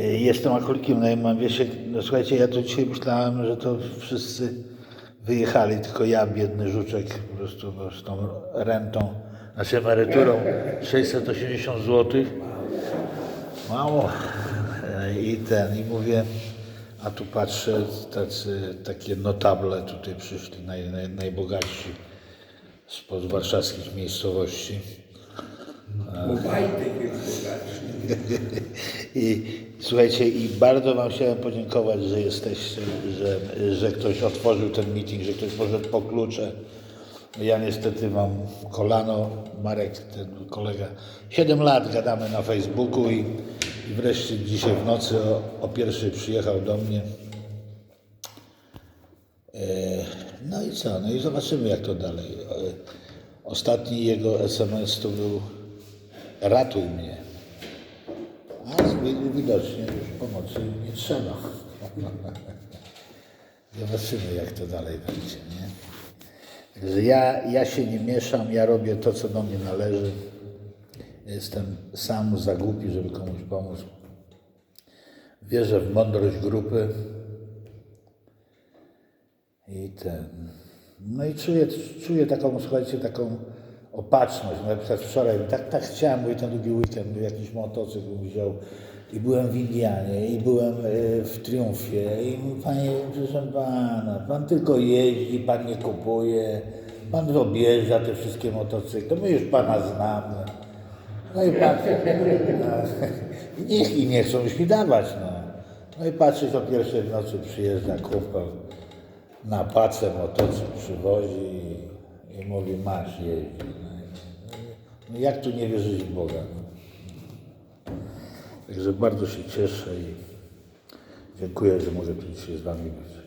Y, Jestem alkoholikiem, no i mam wiecie, no słuchajcie, ja tu dzisiaj myślałem, że to wszyscy wyjechali, tylko ja, biedny żuczek, po prostu no, z tą rentą, znaczy emeryturą 680 zł. Mało. I ten, i mówię, a tu patrzę, tacy, takie notable tutaj przyszli, naj, naj, najbogatsi spod warszawskich miejscowości. Bo Wajtek jest bogatszy. I słuchajcie, i bardzo Wam chciałem podziękować, że jesteście, że, że ktoś otworzył ten meeting, że ktoś poszedł po klucze. Ja niestety mam kolano, Marek, ten kolega, 7 lat gadamy na Facebooku i, i wreszcie dzisiaj w nocy o, o pierwszej przyjechał do mnie. E, No i co? No i zobaczymy jak to dalej. E, Ostatni jego SMS to był ratuj mnie. Ale wi- widocznie już pomocy nie trzeba. Zobaczymy, jak to dalej będzie. Nie? Także ja, ja się nie mieszam, ja robię to, co do mnie należy. Jestem sam za głupi, żeby komuś pomóc. Wierzę w mądrość grupy. I ten. No i czuję, czuję taką, słuchajcie, taką opatrzność. Na przykład wczoraj tak, tak chciałem, bo ten długi weekend jakiś motocykl wziął i byłem w Indianie i byłem e, w Triumfie i mówię, panie, proszę pana, pan tylko jeździ, pan nie kupuje, pan objeżdża te wszystkie motocykle, my już pana znamy. No i patrzę, no, niech i nie chcą już mi dawać, no. No i patrzę, o pierwszej w nocy przyjeżdża kupka na pacę motocykl przywozi i, mówi, masz no jak tu nie wierzyć w Boga? No. Także bardzo się cieszę i dziękuję, że mogę tu dzisiaj z Wami być.